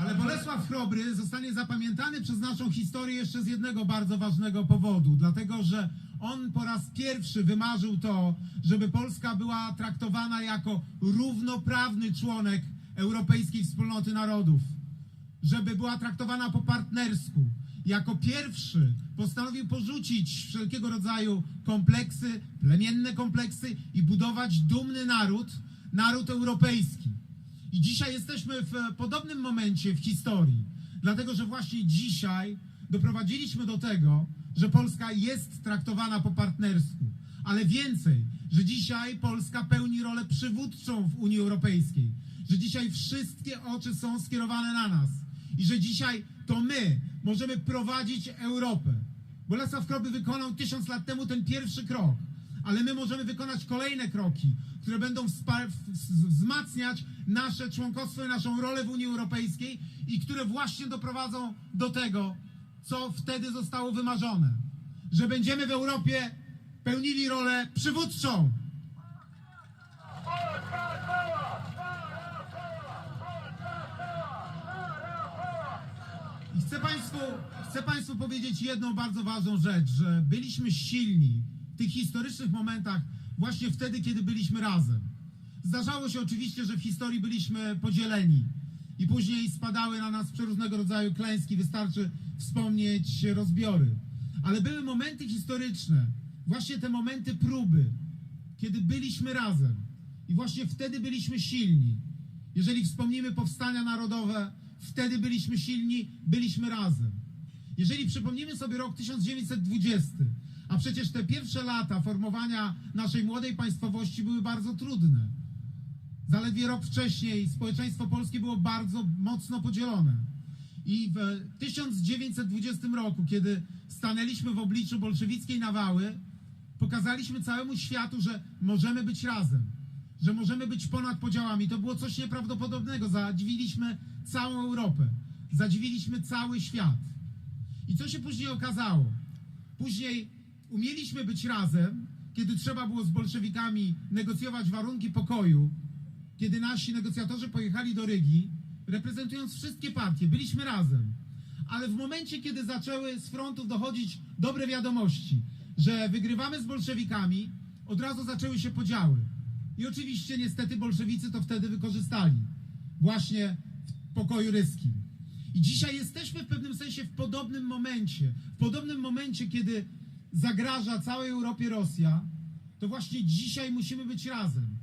Ale Bolesław Chrobry zostanie zapamiętany przez naszą historię jeszcze z jednego bardzo ważnego powodu, dlatego że on po raz pierwszy wymarzył to, żeby Polska była traktowana jako równoprawny członek Europejskiej Wspólnoty Narodów, żeby była traktowana po partnersku. Jako pierwszy postanowił porzucić wszelkiego rodzaju kompleksy, plemienne kompleksy i budować dumny naród, naród europejski. I dzisiaj jesteśmy w podobnym momencie w historii, dlatego że właśnie dzisiaj doprowadziliśmy do tego, że Polska jest traktowana po partnersku, ale więcej, że dzisiaj Polska pełni rolę przywódczą w Unii Europejskiej, że dzisiaj wszystkie oczy są skierowane na nas. I że dzisiaj to my możemy prowadzić Europę. Bolesław Kroby wykonał tysiąc lat temu ten pierwszy krok, ale my możemy wykonać kolejne kroki, które będą wzmacniać nasze członkostwo i naszą rolę w Unii Europejskiej i które właśnie doprowadzą do tego, co wtedy zostało wymarzone, że będziemy w Europie pełnili rolę przywódczą. I chcę Państwu, chcę Państwu powiedzieć jedną bardzo ważną rzecz, że byliśmy silni w tych historycznych momentach właśnie wtedy, kiedy byliśmy razem. Zdarzało się oczywiście, że w historii byliśmy podzieleni i później spadały na nas przeróżnego rodzaju klęski, wystarczy wspomnieć rozbiory. Ale były momenty historyczne, właśnie te momenty próby, kiedy byliśmy razem i właśnie wtedy byliśmy silni. Jeżeli wspomnimy powstania narodowe, wtedy byliśmy silni, byliśmy razem. Jeżeli przypomnimy sobie rok 1920, a przecież te pierwsze lata formowania naszej młodej państwowości były bardzo trudne. Zaledwie rok wcześniej społeczeństwo polskie było bardzo mocno podzielone. I w 1920 roku, kiedy stanęliśmy w obliczu bolszewickiej nawały, pokazaliśmy całemu światu, że możemy być razem, że możemy być ponad podziałami. To było coś nieprawdopodobnego. Zadziwiliśmy całą Europę, zadziwiliśmy cały świat. I co się później okazało? Później umieliśmy być razem, kiedy trzeba było z bolszewikami negocjować warunki pokoju, kiedy nasi negocjatorzy pojechali do Rygi, reprezentując wszystkie partie, byliśmy razem. Ale w momencie, kiedy zaczęły z frontów dochodzić dobre wiadomości, że wygrywamy z bolszewikami, od razu zaczęły się podziały. I oczywiście, niestety, bolszewicy to wtedy wykorzystali. Właśnie w pokoju ryskim. I dzisiaj jesteśmy w pewnym sensie w podobnym momencie. W podobnym momencie, kiedy zagraża całej Europie Rosja, to właśnie dzisiaj musimy być razem.